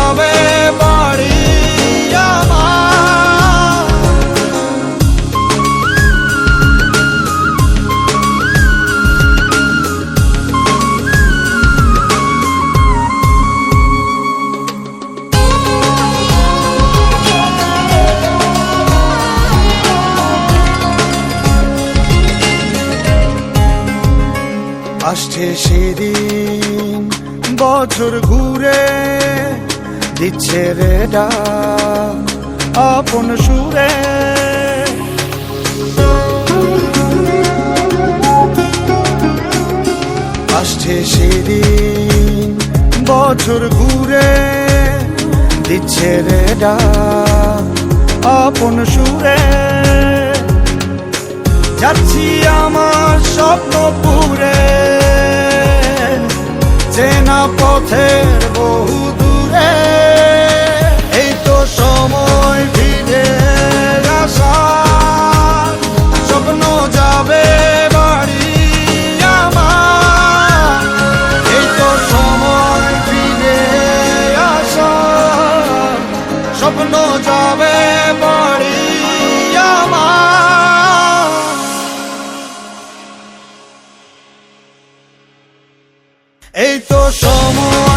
যাবে বাড়ি আসছে সেদিন বছর ঘুরে দিচ্ছে রে ডাক আপন সুরে। আসছে সেদিন বছর ঘুরে, দিচ্ছে রে ডাক আপন সুরে। যাচ্ছি আমার স্বপ্ন পুরে, চেনা পথের বহু এই তো সময়